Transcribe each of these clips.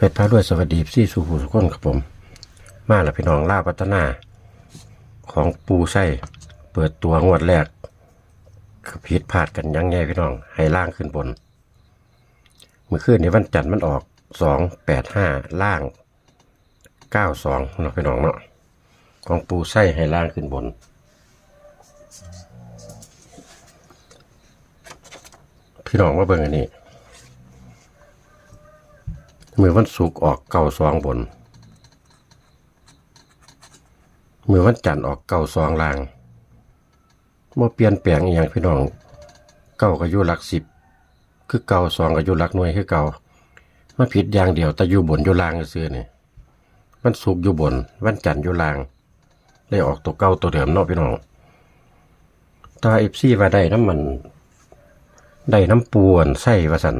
เพชรพระด้วยสวัสดีซี่สุภูสุขคนครับผม มาแล้วพี่น้องล่าพัฒนา ของปูไส้เปิดตัวงวดแรกคือผิดพลาดกันยังไงพี่น้อง ให้ล่างขึ้นบน เมื่อคืนในวันจันทร์มันออกสองแปดห้าล่างเก้าสองเนาะพี่น้องเนาะของปูไส้ให้ล่างขึ้นบนพี่น้องมาเบิ่งอันนี้ มือวันศุกร์ออกเก้าสองบนมือวันจันทร์ออกเก้าสองลางเมาเปลี่ยนแปลงอย่างพี่น้องเก้าก็อยู่หลักสิบคือเก้าสองก็อยู่หลักหน่วยคือเก้ามาผิดอย่างเดียวแต่อยู่บนอยู่ล่างซื่อนี่วันศุกร์อยู่บนวันจันทร์อยู่ล่างเลยออกตัวเก้าตัวเดิมเนาะพี่น้องตาเอฟซีว่าได้น้ำมัน ได้น้ำปูนไส้ว่าสัน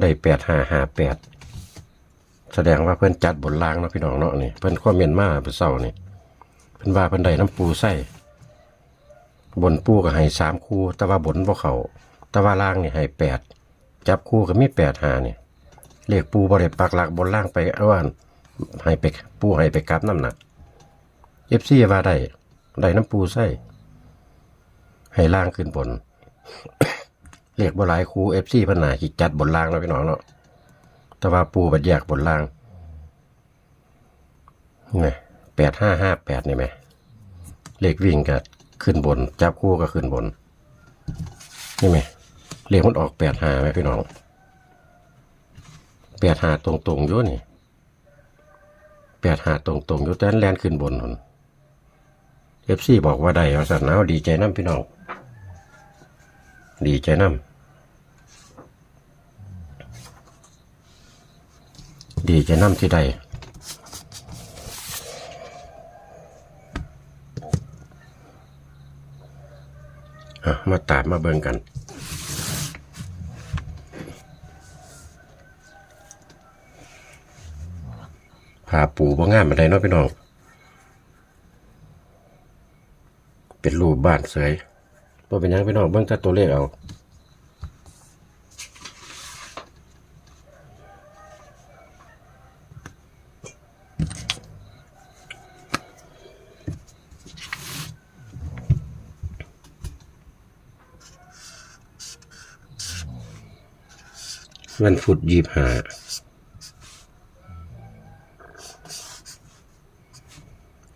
ได้แปดห้าห้าแปด แสดงว่าเพื่อนจัดบนล่างเนาะพี่น้องเนาะนี่เพื่อนข้อเมียนมาเพื่นเศร้านี่เพื่อนว่าเพื่อนได้น้ำปูไส้บนปูก็ให้สามคู่ แต่ว่าบนพวกเขาแต่ว่าล่างนี่ให้แปดจับคู่ก็มีแปดหานี่เลขปูบริปักหลักบนล่างไปเอาว่านให้ไปปูให้ไปกลับน้ำหนักเอฟซีว่าได้ได้น้ำปูไส้ให้ล่างขึ้นบนเลขบหลายคู่เอฟซีพนนาขีจัดบนล่างเนาะพี่น้องเนาะ แต่ว่าปูบัดแยกบนล่างนี่แปดห้าห้าแปดนี่ไหมเลขวิ่งก็ขึ้นบน จับคู่ก็ขึ้นบน นี่ไหมเลขมันออกแปดห้าไหมพี่น้องแปดห้าตรงตรงอยู่นี่แปดห้าตรงตรงอยู่แต่แลนขึ้นบนนนเอฟซีบอกว่าได้เอาสัตว์น้าดีใจน้ำพี่น้อง ดีใจน้ำ ดีใจน้ำที่ใดมาตามมาเบิ่งกันพาปูบ่งามมาได้เนาะพี่น้อง เป็นรูปบ้านเสยบ่เป็นยังพี่น้องเบิ่งแต่ตัวเลขเอา วันฟุตยีบหา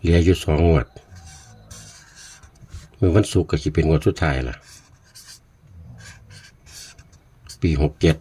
เหลืออยู่สองงวด เมื่อวันศุกร์ก็จะเป็นงวดสุดท้ายล่ะ ปีหกเจ็ด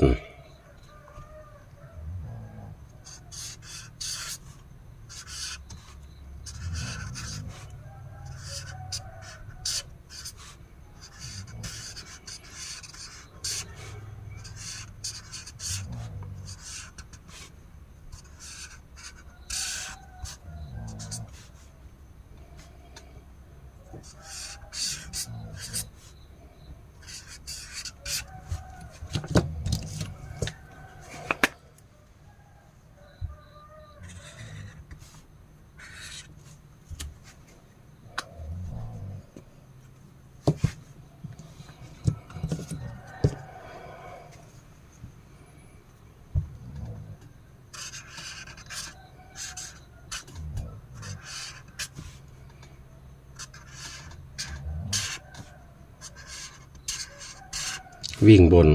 วิ่งบน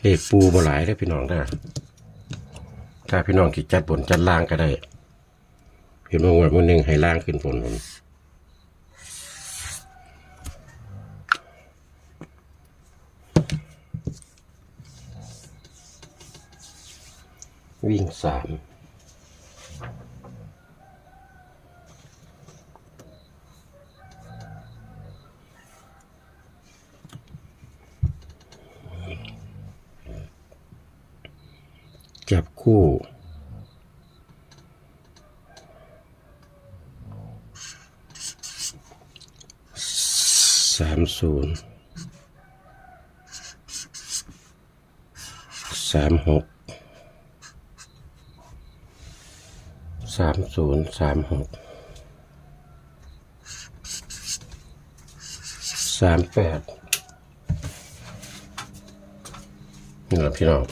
เลขปูบ่หลายได้พี่น้องได้ถ้าพี่น้องคิดจัดบนจัดล่างก็ได้เห็นว่างวดวันหนึ่งให้ล่างขึ้นบนผมวิ่งสามจับคู่ สามศูนย์สามหกสามศูนย์สามหกสามแปดนี่แหละพี่น้อง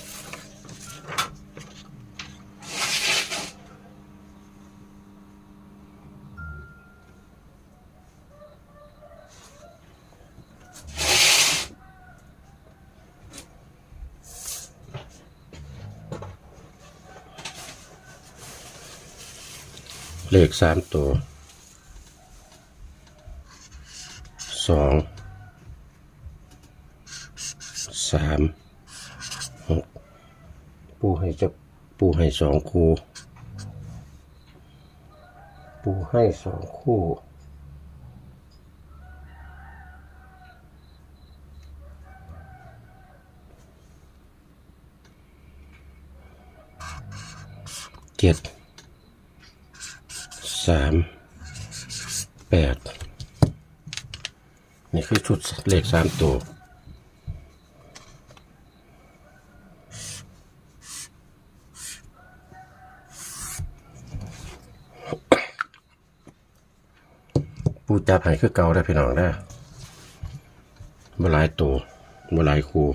เลขสามตัวสองสามหกปูให้จะปูให้สองคู่ ปูให้สองคู่เจ็ด สามแปดนี่คือชุดเลขสามตัวปูจับให้คือเก่าได้พี่น้องได้บ่หลายตัวบ่หลายคู่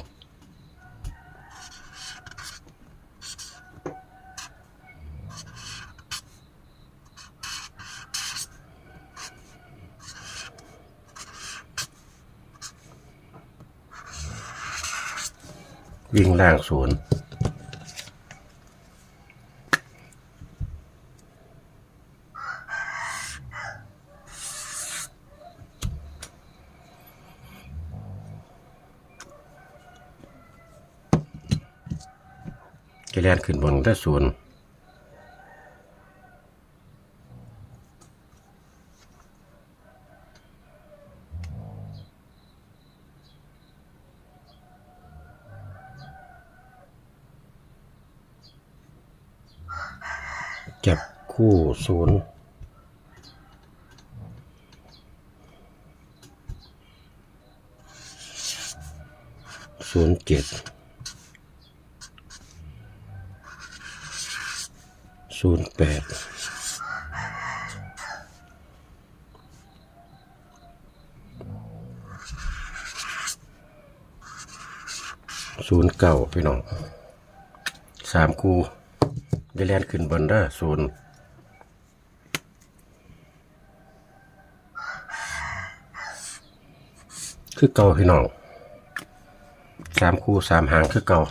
วิ่งล่างศูนย์จะเลียนขึ้นบนได้ศูนย์ จับคู่ศูนย์ศูนย์เจ็ดศูนย์แปดศูนย์เก้าพี่น้องสามคู่ ได้เลียนขึ้นบนได้อศูนย์คือเก่าพี่น้องสามคู่สามหางคือเก่า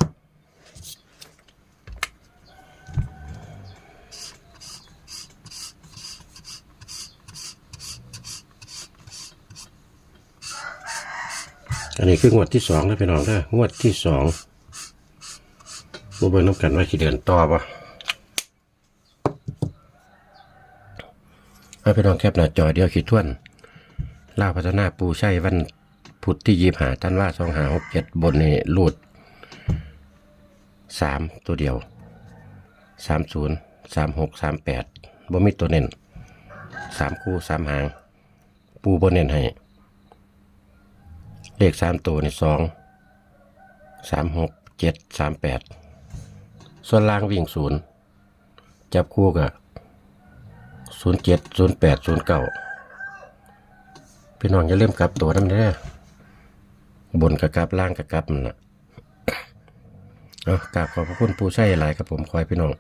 อันนี้คืองวดที่สองนะพี่น้องนะงวดที่สองมาเบิ่งน้ำกันว่าขี่เดือนต่อปะ ให้พี่น้องแคปหน้าจอเดียวขีดทวนล่าพัฒนาปูใช่วันพุธที่ยีบหาท่านว่าสองหาหกเจ็ดบนนี่รูดสามตัวเดียวสามศูนย์สามหกสามแปดบ่มีตัวเน้นสามคู่สามหาง ปูบนเน้นให้ เลขสามตัวนี่สองสามหกเจ็ดสามแปดส่วนล่างวิ่งศูนย์จับคู่กับ ศูนย์เจ็ดศูนย์แปดศูนย์เก้าพี่น้องอย่าลืมกลับตัวน้ำเด้อบนกับกลับล่างกับกลับนั่นนะเอากราบขอบพระคุณผู้ใช้หลายครับผมคอยพี่น้อง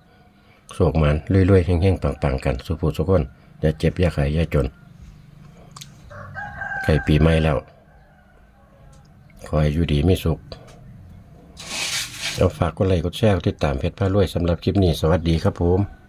โศกมันรวยๆเฮงๆปังๆกันสุภูสุกคนอย่าเจ็บอย่าไข้อย่าจนใกล้ปีใหม่แล้วขอให้อยู่ดีไม่สุขเอาฝากกดไลค์กดแชร์ติดตามเพจพระรวยสำหรับคลิปนี้ สวัสดีครับผม